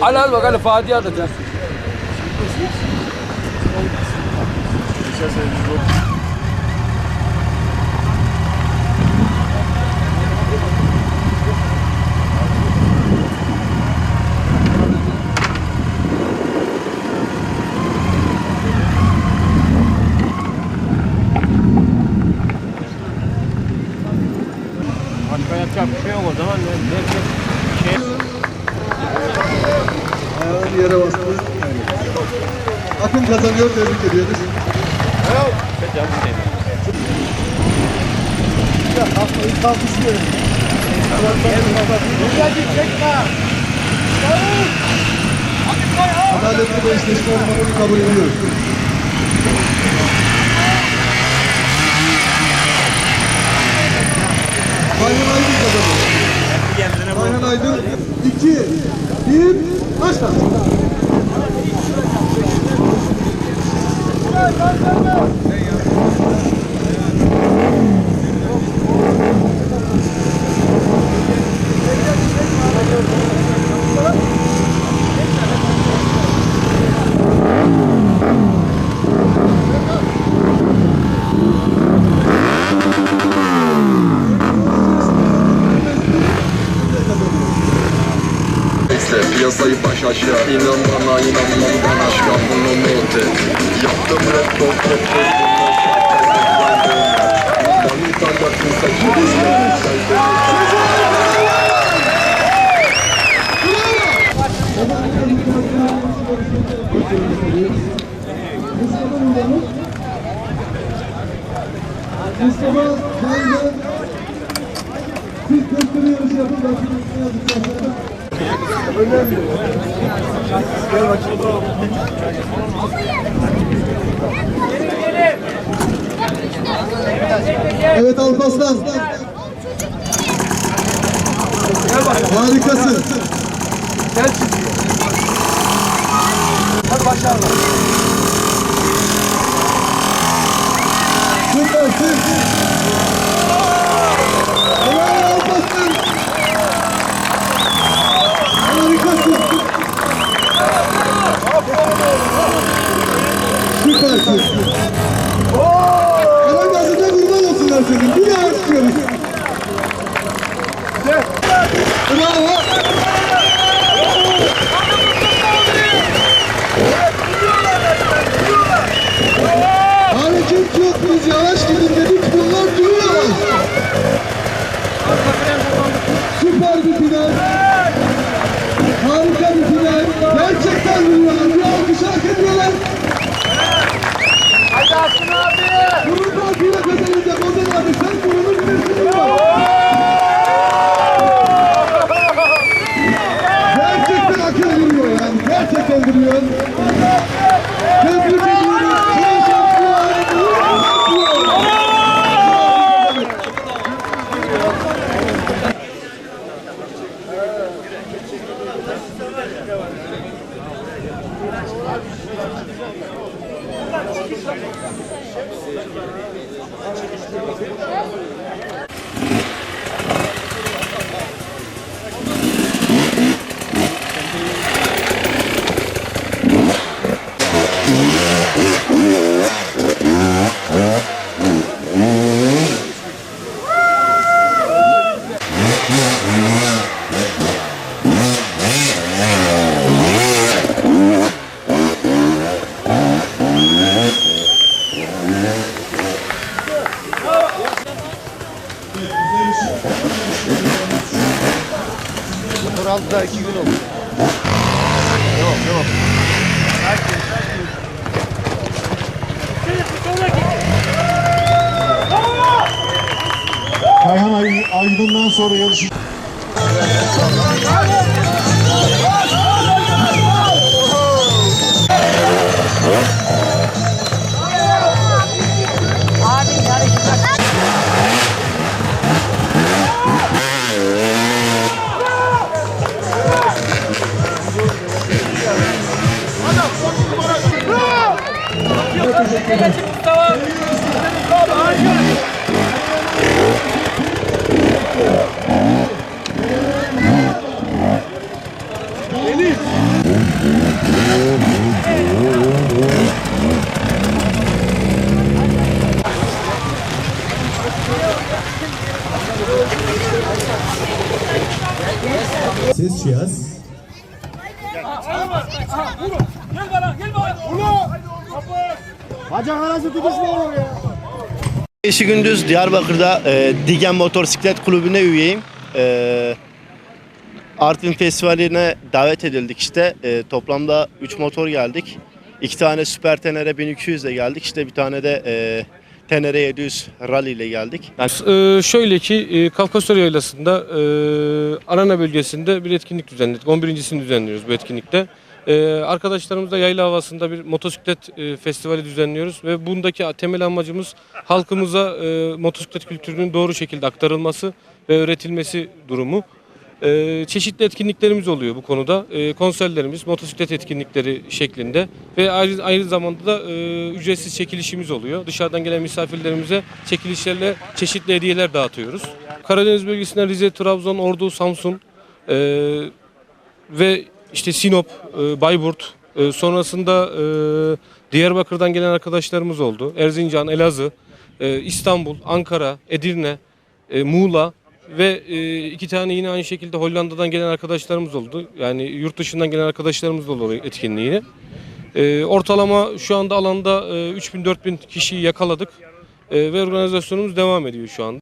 Al al bak hadi Fatiha da sen. Başka yapacak bir şey yok o zaman. Ne, ne, şey... Ayağını yere bastı. Akın kazanıyor, tebrik ediyoruz. Ya kafayı kalkışıyor. Adaletli bir eşleşme olmadığını kabul ediyoruz. 2, 1, başla. Neyse piyasayı baş aşağı İnan bana inanmam ben aşka bunu note Yaptım rap top top top Manita yaktın saçını Mustafa Kaygan köfteli yarışı yapın köfteli yapacağım. Önemli. Gel bakayım. Evet Alparslan. Harikasın. Gel çiziyor. Hadi başarılar. Süpersin. Helal Yeah. soru yarışı. Aydın'dan sonra yarışı Ses cihaz. İşi gündüz Diyarbakır'da e, Digen Motosiklet Kulübü'ne üyeyim. E, Artvin Festivali'ne davet edildik işte. E, toplamda 3 motor geldik. 2 tane Süper Tenere 1200 ile geldik. İşte bir tane de e, Tenere 700 Rally ile geldik. Ee, şöyle ki e, Kafkasya Yaylası'nda e, Arana bölgesinde bir etkinlik düzenledik. 11.sini düzenliyoruz bu etkinlikte. Ee, arkadaşlarımızla yayla havasında bir motosiklet e, festivali düzenliyoruz ve bundaki temel amacımız halkımıza e, motosiklet kültürünün doğru şekilde aktarılması ve öğretilmesi durumu. Ee, çeşitli etkinliklerimiz oluyor bu konuda. Ee, konserlerimiz, motosiklet etkinlikleri şeklinde ve aynı, aynı zamanda da e, ücretsiz çekilişimiz oluyor. Dışarıdan gelen misafirlerimize çekilişlerle çeşitli hediyeler dağıtıyoruz. Karadeniz bölgesinden Rize, Trabzon, Ordu, Samsun e, ve işte Sinop, e, Bayburt, e, sonrasında e, Diyarbakır'dan gelen arkadaşlarımız oldu. Erzincan, Elazığ, e, İstanbul, Ankara, Edirne, e, Muğla ve e, iki tane yine aynı şekilde Hollanda'dan gelen arkadaşlarımız oldu. Yani yurt dışından gelen arkadaşlarımız da oldu etkinliğine. E, ortalama şu anda alanda e, 3000-4000 kişiyi yakaladık. E, ve organizasyonumuz devam ediyor şu anda.